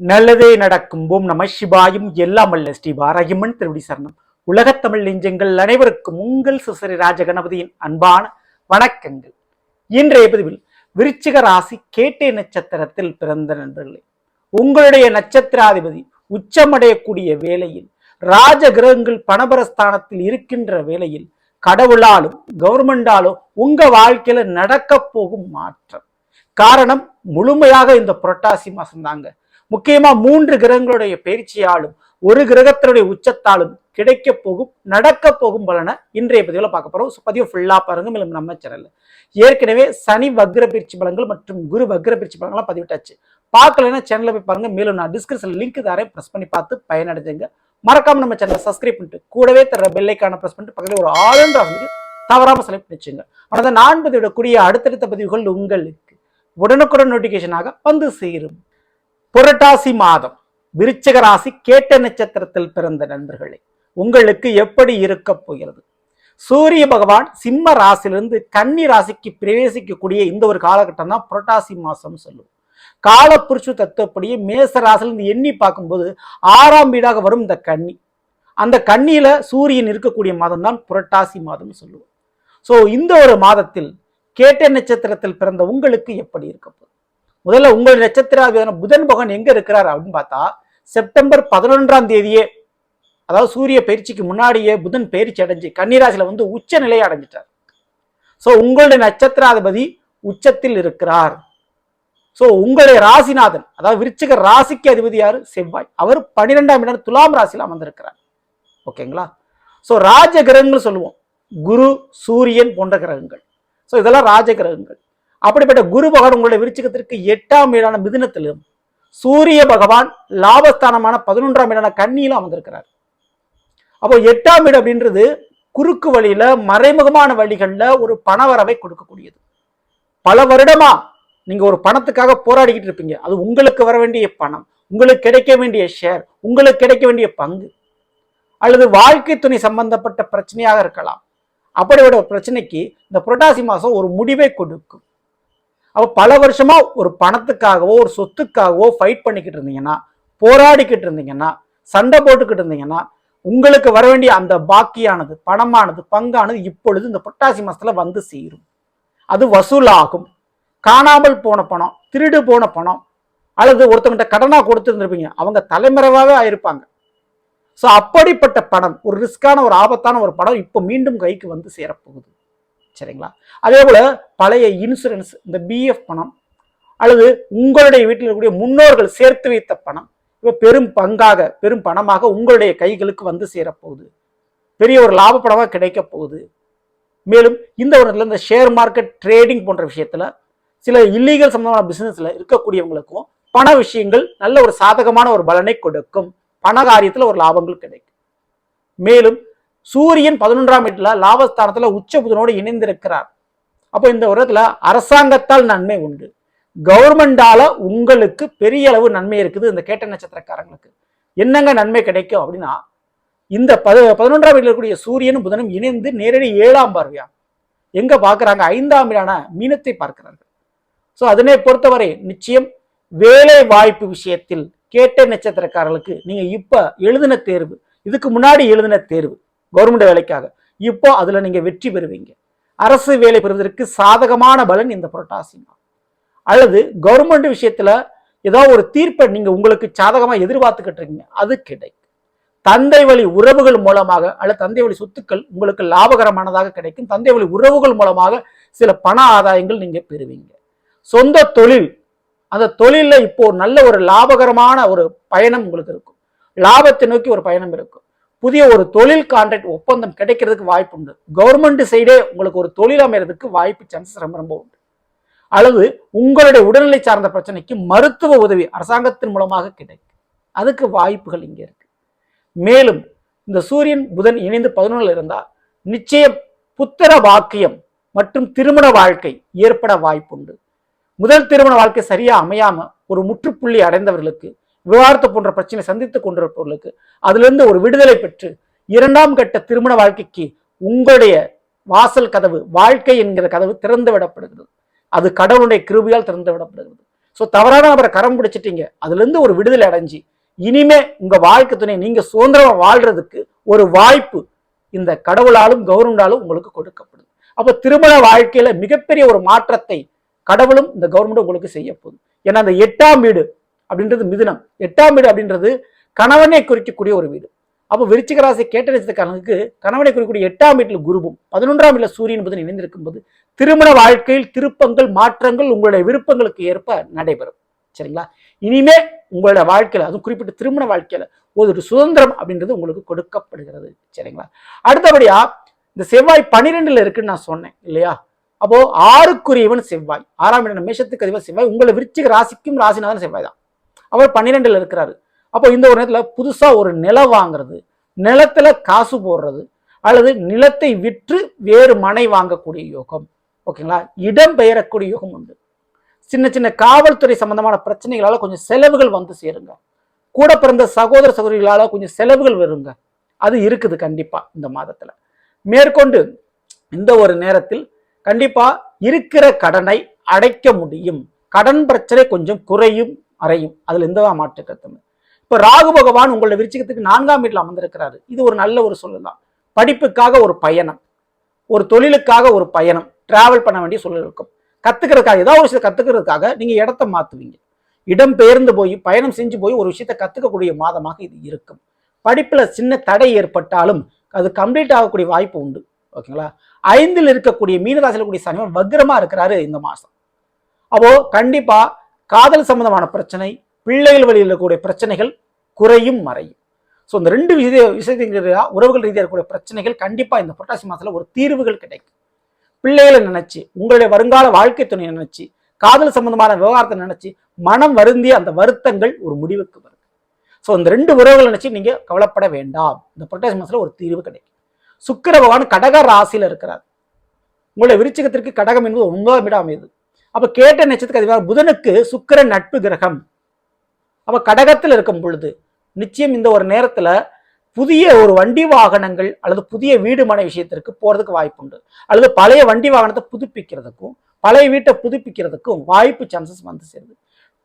நல்லதே நடக்கும் ஓம் நம சிவாயும் எல்லாம் அல்ல ஸ்ரீ திருவடி சரணம். உலகத்தமிழ் நெஞ்சங்கள் அனைவருக்கும் உங்கள் சுசரி ராஜகணபதியின் அன்பான வணக்கங்கள். இன்றைய பதிவில் விருச்சிக ராசி கேட்டை நட்சத்திரத்தில் பிறந்த நண்பர்களே உங்களுடைய நட்சத்திராதிபதி உச்சமடையக்கூடிய வேளையில் ராஜ கிரகங்கள் பணபரஸ்தானத்தில் இருக்கின்ற வேளையில் கடவுளாலும் கவர்மெண்டாலும் உங்க வாழ்க்கையில நடக்க போகும் மாற்றம். காரணம் முழுமையாக இந்த புரட்டாசி மாசம் தாங்க முக்கியமா மூன்று கிரகங்களுடைய பயிற்சியாலும் ஒரு கிரகத்தினுடைய உச்சத்தாலும் கிடைக்க போகும் நடக்க போகும் பலனை இன்றைய பதிவில் பார்க்க போறோம். பதிவு ஃபுல்லா பாருங்க. மேலும் நம்ம சேனலில் ஏற்கனவே சனி வக்ர பயிற்சி பலன்கள் மற்றும் குரு வக்ர பயிற்சி பலன்கள்லாம் பதிவிட்டாச்சு. பார்க்கலன்னா சேனலில் போய் பாருங்க. மேலும் நான் டிஸ்கிரிப்ஷன் லிங்க் தரேன். ப்ரெஸ் பண்ணி பார்த்து பயனடைஞ்சுங்க. மறக்காம நம்ம சேனலை சப்ஸ்கிரைப் பண்ணிட்டு கூடவே தர பெல்லைக்கான ப்ரெஸ் பண்ணிட்டு பக்கத்தில் ஒரு ஆளுன்ற வந்து தவறாம செலக்ட் பண்ணிச்சுங்க. ஆனால் நான் பதிவிடக்கூடிய அடுத்தடுத்த பதிவுகள் உங்களுக்கு உடனுக்குடன் நோட்டிஃபிகேஷனாக வந்து சேரும். புரட்டாசி மாதம் விருச்சிக ராசி கேட்ட நட்சத்திரத்தில் பிறந்த நண்பர்களே உங்களுக்கு எப்படி இருக்க போகிறது? சூரிய பகவான் சிம்ம ராசியிலிருந்து கன்னி ராசிக்கு பிரவேசிக்கக்கூடிய இந்த ஒரு காலகட்டம் தான் புரட்டாசி மாதம்னு சொல்லுவோம். காலப்புருஷ தத்துவப்படியே மேச ராசிலிருந்து எண்ணி பார்க்கும்போது ஆறாம் வீடாக வரும் இந்த கன்னி. அந்த கண்ணியில் சூரியன் இருக்கக்கூடிய மாதம் தான் புரட்டாசி மாதம் சொல்லுவோம். ஸோ இந்த ஒரு மாதத்தில் கேட்ட நட்சத்திரத்தில் பிறந்த உங்களுக்கு எப்படி இருக்க போகுது? முதல்ல உங்கள் நட்சத்திராதிபதியான புதன் பகவான் எங்க இருக்கிறார் அப்படின்னு பார்த்தா செப்டம்பர் பதினொன்றாம் தேதியே அதாவது சூரிய பயிற்சிக்கு முன்னாடியே புதன் பயிற்சி அடைஞ்சு கன்னிராசியில வந்து உச்ச நிலையை அடைஞ்சிட்டார். ஸோ உங்களுடைய நட்சத்திராதிபதி உச்சத்தில் இருக்கிறார். ஸோ உங்களுடைய ராசிநாதன் அதாவது விருச்சிக ராசிக்கு அதிபதி யார்? செவ்வாய். அவர் பன்னிரெண்டாம் இடம் துலாம் ராசியில் அமர்ந்திருக்கிறார். ஓகேங்களா ஸோ ராஜ கிரகங்கள் சொல்லுவோம். குரு சூரியன் போன்ற கிரகங்கள். ஸோ இதெல்லாம் ராஜ கிரகங்கள். அப்படிப்பட்ட குரு பகவான் உங்களுடைய விருச்சிகத்திற்கு எட்டாம் வீடான மிதுனத்திலும் சூரிய பகவான் லாபஸ்தானமான பதினொன்றாம் வீடான கண்ணியிலும் அமர்ந்திருக்கிறார். அப்போ எட்டாம் வீடு அப்படின்றது குறுக்கு வழியில மறைமுகமான வழிகளில் ஒரு பணவரவை கொடுக்கக்கூடியது. பல வருடமா நீங்க ஒரு பணத்துக்காக போராடிக்கிட்டு இருப்பீங்க. அது உங்களுக்கு வர வேண்டிய பணம் உங்களுக்கு கிடைக்க வேண்டிய ஷேர் உங்களுக்கு கிடைக்க வேண்டிய பங்கு அல்லது வாழ்க்கை துணை சம்பந்தப்பட்ட பிரச்சனையாக இருக்கலாம். அப்படிப்பட்ட ஒரு பிரச்சனைக்கு இந்த புரட்டாசி மாதம் ஒரு முடிவை கொடுக்கும். அப்போ பல வருஷமா ஒரு பணத்துக்காகவோ ஒரு சொத்துக்காகவோ ஃபைட் பண்ணிக்கிட்டு இருந்தீங்கன்னா போராடிக்கிட்டு இருந்தீங்கன்னா சண்டை போட்டுக்கிட்டு இருந்தீங்கன்னா உங்களுக்கு வர வேண்டிய அந்த பாக்கியானது பணமானது பங்கானது இப்பொழுது இந்த புரட்டாசி மாசத்துல வந்து சேரும். அது வசூலாகும். காணாமல் போன பணம் திருடு போன பணம் அல்லது ஒருத்தவங்கிட்ட கடனா கொடுத்துருந்துருப்பீங்க அவங்க தலைமறைவாகவே ஆயிருப்பாங்க. ஸோ அப்படிப்பட்ட பணம் ஒரு ரிஸ்கான ஒரு ஆபத்தான ஒரு படம் இப்போ மீண்டும் கைக்கு வந்து சேரப்போகுது. சரிங்களா? அதே போல் பழைய இன்சூரன்ஸ் இந்த பிஎஃப் பணம் அல்லது உங்களுடைய வீட்டில் இருக்கக்கூடிய முன்னோர்கள் சேர்த்து வைத்த பணம் இப்போ பெரும் பங்காக பெரும் பணமாக உங்களுடைய கைகளுக்கு வந்து சேரப்போகுது. பெரிய ஒரு லாப பணமாக கிடைக்க போகுது. மேலும் இந்த ஒரு இந்த ஷேர் மார்க்கெட் ட்ரேடிங் போன்ற விஷயத்தில் சில இல்லீகல் சம்பந்தமான பிஸ்னஸில் இருக்கக்கூடியவங்களுக்கும் பண விஷயங்கள் நல்ல ஒரு சாதகமான ஒரு பலனை கொடுக்கும். பண காரியத்தில் ஒரு லாபங்கள் கிடைக்கும். மேலும் சூரியன் பதினொன்றாம் வீட்டுல லாபஸ்தானத்துல உச்ச புதனோடு இணைந்திருக்கிறார். அப்போ இந்த உரத்தில் அரசாங்கத்தால் நன்மை உண்டு. கவர்மெண்டால உங்களுக்கு பெரிய அளவு நன்மை இருக்குது இந்த கேட்ட நட்சத்திரக்காரங்களுக்கு. என்னங்க நன்மை கிடைக்கும் அப்படின்னா இந்த பத பதினொன்றாம் வீட்டில் இருக்கக்கூடிய சூரியனும் புதனும் இணைந்து நேரடி ஏழாம் பார்வையா எங்க பார்க்குறாங்க? ஐந்தாம் வீடான மீனத்தை பார்க்கிறார்கள். ஸோ அதனை பொறுத்தவரை நிச்சயம் வேலை வாய்ப்பு விஷயத்தில் கேட்ட நட்சத்திரக்காரர்களுக்கு நீங்கள் இப்போ எழுதின தேர்வு இதுக்கு முன்னாடி எழுதின தேர்வு கவர்மெண்ட் வேலைக்காக. இப்போ அதுல நீங்க வெற்றி பெறுவீங்க. அரசு வேலை பெறுவதற்கு சாதகமான பலன் இந்த புரட்டாசி அல்லது கவர்மெண்ட் விஷயத்துல ஏதோ ஒரு தீர்ப்பை நீங்க உங்களுக்கு சாதகமா எதிர்பார்த்துக்கிட்டு இருக்கீங்க. அது கிடைக்கும். தந்தை வழி உறவுகள் மூலமாக அல்லது தந்தை வழி சொத்துக்கள் உங்களுக்கு லாபகரமானதாக கிடைக்கும். தந்தை வழி உறவுகள் மூலமாக சில பண ஆதாயங்கள் நீங்க பெறுவீங்க. சொந்த தொழில். அந்த தொழிலில் இப்போ ஒரு நல்ல ஒரு லாபகரமான ஒரு பயணம் உங்களுக்கு இருக்கும். லாபத்தை நோக்கி ஒரு பயணம் இருக்கும். புதிய ஒரு தொழில் கான்ட்ராக்ட் ஒப்பந்தம் கிடைக்கிறதுக்கு வாய்ப்பு உண்டு. கவர்மெண்ட் சைடே உங்களுக்கு ஒரு தொழில் அமைறதுக்கு வாய்ப்பு சான்சஸ் ரொம்ப ரொம்ப உண்டு. அல்லது உங்களுடைய உடல்நிலை சார்ந்த பிரச்சனைக்கு மருத்துவ உதவி அரசாங்கத்தின் மூலமாக கிடைக்கும். அதுக்கு வாய்ப்புகள் இங்கே இருக்கு. மேலும் இந்த சூரியன் புதன் இணைந்து பதினொன்றில் இருந்தால் நிச்சயம் புத்திர வாக்கியம் மற்றும் திருமண வாழ்க்கை ஏற்பட வாய்ப்புண்டு முதல் திருமண வாழ்க்கை சரியா அமையாம ஒரு முற்றுப்புள்ளி அடைந்தவர்களுக்கு விவாகரத்து போன்ற பிரச்சனை சந்தித்துக் கொண்டிருப்பவர்களுக்கு அதிலிருந்து ஒரு விடுதலை பெற்று இரண்டாம் கட்ட திருமண வாழ்க்கைக்கு உங்களுடைய வாசல் கதவு வாழ்க்கை என்கிற கதவு திறந்து விடப்படுகிறது. அது கடவுளுடைய கிருபையால் திறந்து விடப்படுகிறது. ஸோ தவறான நபரை கரம் பிடிச்சிட்டீங்க. அதுலேருந்து ஒரு விடுதலை அடைஞ்சு இனிமே உங்கள் வாழ்க்கை துணை நீங்கள் சுதந்திரமாக வாழ்றதுக்கு ஒரு வாய்ப்பு இந்த கடவுளாலும் கவர்மெண்டாலும் உங்களுக்கு கொடுக்கப்படுது அப்போ திருமண வாழ்க்கையில் மிகப்பெரிய ஒரு மாற்றத்தை கடவுளும் இந்த கவர்மெண்ட் உங்களுக்கு செய்ய போகுது ஏன்னா அந்த எட்டாம் வீடு அப்படின்றது மிதுனம். எட்டாம் வீடு அப்படின்றது கணவனை குறிக்கக்கூடிய ஒரு வீடு. அப்போ விருச்சிக ராசி கேட்ட கணவனை குறிக்கக்கூடிய எட்டாம் வீட்டில் குருவும் பதினொன்றாம் வீட்டில் சூரியன் புதன் இணைந்திருக்கும் போது திருமண வாழ்க்கையில் திருப்பங்கள் மாற்றங்கள் உங்களுடைய விருப்பங்களுக்கு ஏற்ப நடைபெறும். சரிங்களா? இனிமே உங்களுடைய வாழ்க்கையில் அதுவும் குறிப்பிட்ட திருமண வாழ்க்கையில் ஒரு சுதந்திரம் அப்படின்றது உங்களுக்கு கொடுக்கப்படுகிறது. சரிங்களா? அடுத்தபடியா இந்த செவ்வாய் பன்னிரெண்டுல இருக்குன்னு நான் சொன்னேன் இல்லையா? அப்போ ஆறுக்குரியவன் செவ்வாய். ஆறாம் இடம் மேஷத்துக்கு அதிபர் செவ்வாய். உங்களை விருச்சிக ராசிக்கும் ராசினாதான் செவ்வாய் தான். அவர் பன்னிரெண்டில் இருக்கிறாரு. அப்போ இந்த ஒரு நேரத்தில் புதுசாக ஒரு நிலம் வாங்குறது நிலத்தில் காசு போடுறது அல்லது நிலத்தை விற்று வேறு மனை வாங்கக்கூடிய யோகம். ஓகேங்களா? இடம் பெயரக்கூடிய யோகம் உண்டு. சின்ன சின்ன காவல்துறை சம்பந்தமான பிரச்சனைகளால் கொஞ்சம் செலவுகள் வந்து சேருங்க. கூட பிறந்த சகோதர சகோதரிகளால் கொஞ்சம் செலவுகள் வருங்க. அது இருக்குது கண்டிப்பாக இந்த மாதத்தில். மேற்கொண்டு இந்த ஒரு நேரத்தில் கண்டிப்பாக இருக்கிற கடனை அடைக்க முடியும். கடன் பிரச்சனை கொஞ்சம் குறையும். அறையும். அதுல எந்த மாற்று கருத்தும். இப்ப ராகு பகவான் உங்களோட விருச்சிகத்துக்கு நான்காம் வீட்டில் அமர்ந்திருக்கிறாரு. இது ஒரு நல்ல ஒரு சொல்லலாம். படிப்புக்காக ஒரு பயணம். ஒரு தொழிலுக்காக ஒரு பயணம். டிராவல் பண்ண வேண்டிய சூழல் இருக்கும். கத்துக்கிறதுக்காக ஏதாவது ஒரு விஷயத்தை கத்துக்கிறதுக்காக நீங்க இடத்த மாத்துவீங்க. இடம் பெயர்ந்து போய் பயணம் செஞ்சு போய் ஒரு விஷயத்தை கத்துக்கக்கூடிய மாதமாக இது இருக்கும். படிப்புல சின்ன தடை ஏற்பட்டாலும் அது கம்ப்ளீட் ஆகக்கூடிய வாய்ப்பு உண்டு. ஓகேங்களா? ஐந்தில் இருக்கக்கூடிய மீனராசியில் கூடிய சனிவன் வக்ரமா இருக்கிறாரு இந்த மாசம் அப்போ கண்டிப்பா காதல் சம்பந்தமான பிரச்சனை பிள்ளைகள் வழியில் இருக்கக்கூடிய பிரச்சனைகள் குறையும் மறையும். ஸோ இந்த ரெண்டு விஷய விஷயத்தின் உறவுகள் ரீதியாக இருக்கக்கூடிய பிரச்சனைகள் கண்டிப்பாக இந்த புரட்டாசி மாதத்தில் ஒரு தீர்வுகள் கிடைக்கும். பிள்ளைகளை நினைச்சு உங்களுடைய வருங்கால வாழ்க்கை துணை நினைச்சு காதல் சம்பந்தமான விவகாரத்தை நினைச்சு மனம் வருந்திய அந்த வருத்தங்கள் ஒரு முடிவுக்கு வருது ஸோ இந்த ரெண்டு உறவுகளை நினைச்சு நீங்க கவலைப்பட வேண்டாம். இந்த புரட்டாசி மாசத்துல ஒரு தீர்வு கிடைக்கும். சுக்கர பகவான் கடக ராசியில இருக்கிறார். உங்களுடைய விருச்சகத்திற்கு கடகம் என்பது ஒன்பதாம் இடம் அமையுது. அப்ப கேட்ட நட்சத்திரத்துக்கு அதிபர் புதனுக்கு சுக்கிரன் நட்பு கிரகம். அப்ப கடகத்தில் இருக்கும் பொழுது நிச்சயம் இந்த ஒரு நேரத்துல புதிய ஒரு வண்டி வாகனங்கள் அல்லது புதிய வீடு மனை விஷயத்திற்கு போறதுக்கு வாய்ப்பு உண்டு. அல்லது பழைய வண்டி வாகனத்தை புதுப்பிக்கிறதுக்கும் பழைய வீட்டை புதுப்பிக்கிறதுக்கும் வாய்ப்பு சான்சஸ் வந்து சேருது.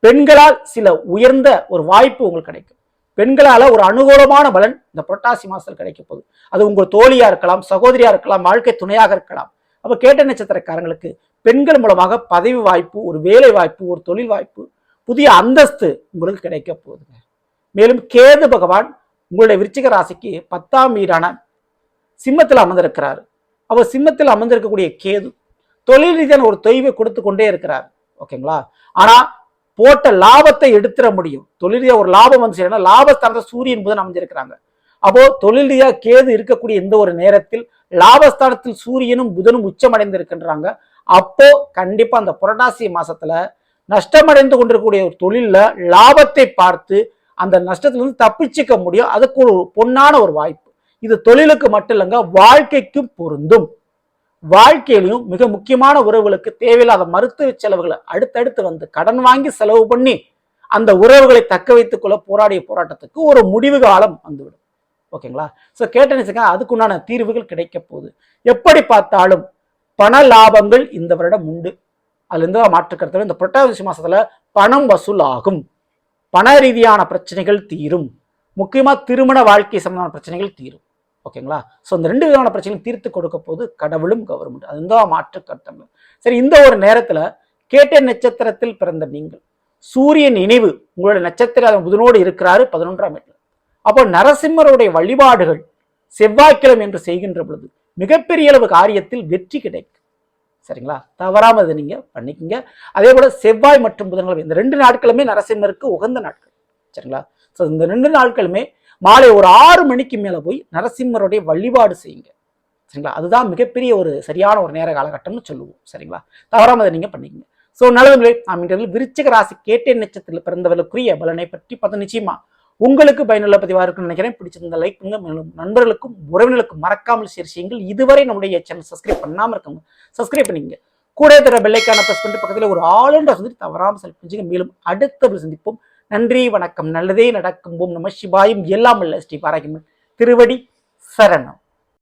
பெண்களால் சில உயர்ந்த ஒரு வாய்ப்பு உங்களுக்கு கிடைக்கும். பெண்களால் ஒரு அனுகூலமான பலன் இந்த புரட்டாசி மாசத்தில் கிடைக்க போகுது. அது உங்கள் தோழியாக இருக்கலாம் சகோதரியாக இருக்கலாம் வாழ்க்கை துணையாக இருக்கலாம். அப்போ கேட்ட நட்சத்திரக்காரங்களுக்கு பெண்கள் மூலமாக பதவி வாய்ப்பு ஒரு வேலை வாய்ப்பு ஒரு தொழில் வாய்ப்பு புதிய அந்தஸ்து உங்களுக்கு கிடைக்க போகுதுங்க. மேலும் கேது பகவான் உங்களுடைய விருச்சிக ராசிக்கு பத்தாம் வீடான சிம்மத்தில் அமர்ந்திருக்கிறார். அவர் சிம்மத்தில் அமர்ந்திருக்கக்கூடிய கேது தொழில் ரீதியான ஒரு தொய்வை கொடுத்து கொண்டே இருக்கிறார். ஓகேங்களா? ஆனால் போட்ட லாபத்தை எடுத்துட முடியும். தொழில் ஒரு லாபம் வந்து சேரணும் லாபஸ்தானத்தை சூரியன் புதன் அமைஞ்சிருக்கிறாங்க. அப்போ தொழில் கேது இருக்கக்கூடிய இந்த ஒரு நேரத்தில் லாபஸ்தானத்தில் சூரியனும் புதனும் உச்சமடைந்து இருக்கின்றாங்க அப்போ கண்டிப்பா அந்த புரட்டாசி மாசத்துல நஷ்டமடைந்து கொண்டிருக்கக்கூடிய ஒரு தொழிலில் லாபத்தை பார்த்து அந்த நஷ்டத்திலிருந்து தப்பிச்சுக்க முடியும். அதுக்கு ஒரு பொன்னான ஒரு வாய்ப்பு. இது தொழிலுக்கு மட்டும் இல்லைங்க வாழ்க்கைக்கும் பொருந்தும். வாழ்க்கையிலையும் மிக முக்கியமான உறவுகளுக்கு தேவையில்லாத மருத்துவ செலவுகளை அடுத்தடுத்து வந்து கடன் வாங்கி செலவு பண்ணி அந்த உறவுகளை தக்க வைத்துக் கொள்ள போராடிய போராட்டத்துக்கு ஒரு முடிவு காலம் வந்துவிடும். ஓகேங்களா? ஸோ கேட்ட அதுக்குண்டான தீர்வுகள் கிடைக்க போகுது. எப்படி பார்த்தாலும் பண லாபங்கள் இந்த வருடம் உண்டு. அதுலேருந்து மாற்றுக்கிறது இந்த புரட்டாசி மாசத்துல பணம் வசூல் ஆகும் பண ரீதியான பிரச்சனைகள் தீரும். முக்கியமா திருமண வாழ்க்கை சம்பந்தமான பிரச்சனைகள் தீரும். ஓகேங்களா? ஸோ இந்த ரெண்டு விதமான பிரச்சனைகள் தீர்த்து கொடுக்க போது கடவுளும் கவர்மெண்ட் அது இந்த மாற்று கருத்தம் சரி இந்த ஒரு நேரத்துல கேட்ட நட்சத்திரத்தில் பிறந்த நீங்கள். சூரியன் இணைவு உங்களுடைய நட்சத்திர புதனோடு இருக்கிறாரு பதினொன்றாம் இடத்துல. அப்போ நரசிம்மருடைய வழிபாடுகள் செவ்வாய்க்கிழமை என்று செய்கின்ற பொழுது மிகப்பெரிய அளவு காரியத்தில் வெற்றி கிடைக்கும். சரிங்களா? தவறாமல் அதை நீங்கள் பண்ணிக்கங்க. அதே போல் செவ்வாய் மற்றும் புதன்கிழமை இந்த ரெண்டு நாட்களுமே நரசிம்மருக்கு உகந்த நாட்கள். சரிங்களா? ஸோ இந்த ரெண்டு நாட்களுமே மாலை ஒரு ஆறு மணிக்கு மேலே போய் நரசிம்மருடைய வழிபாடு செய்யுங்க. சரிங்களா? அதுதான் மிகப்பெரிய ஒரு சரியான ஒரு நேர காலகட்டம்னு சொல்லுவோம். சரிங்களா? தவறாமல் அதை நீங்கள் பண்ணிக்கங்க ஸோ நல்லதுங்களே நாம் இன்றைய விருச்சிக ராசி கேட்டை நட்சத்திரத்தில் பிறந்தவர்களுக்குரிய பலனை பற்றி பார்த்து நிச்சயமா உங்களுக்கு பயனுள்ள பதிவாக இருக்குன்னு நினைக்கிறேன். பிடிச்சிருந்த லைக் பண்ணுங்க. மேலும் நண்பர்களுக்கும் உறவினர்களுக்கும் மறக்காமல் ஷேர் செய்யுங்கள். இதுவரை நம்முடைய சேனல் சப்ஸ்கிரைப் பண்ணாமல் இருக்கவங்க சப்ஸ்கிரைப் பண்ணிங்க கூட தர பெல்லைக்கான ப்ரெஸ் பண்ணிட்டு பக்கத்தில் ஒரு ஆளுன்ற வந்து தவறாமல் செல் செஞ்சுங்க மேலும் அடுத்த சந்திப்போம். நன்றி வணக்கம். நல்லதே நடக்கும். ஓம் நம சிவாயும். எல்லாம் இல்லை ஸ்ரீ பாராகிமன். திருவடி சரணம்.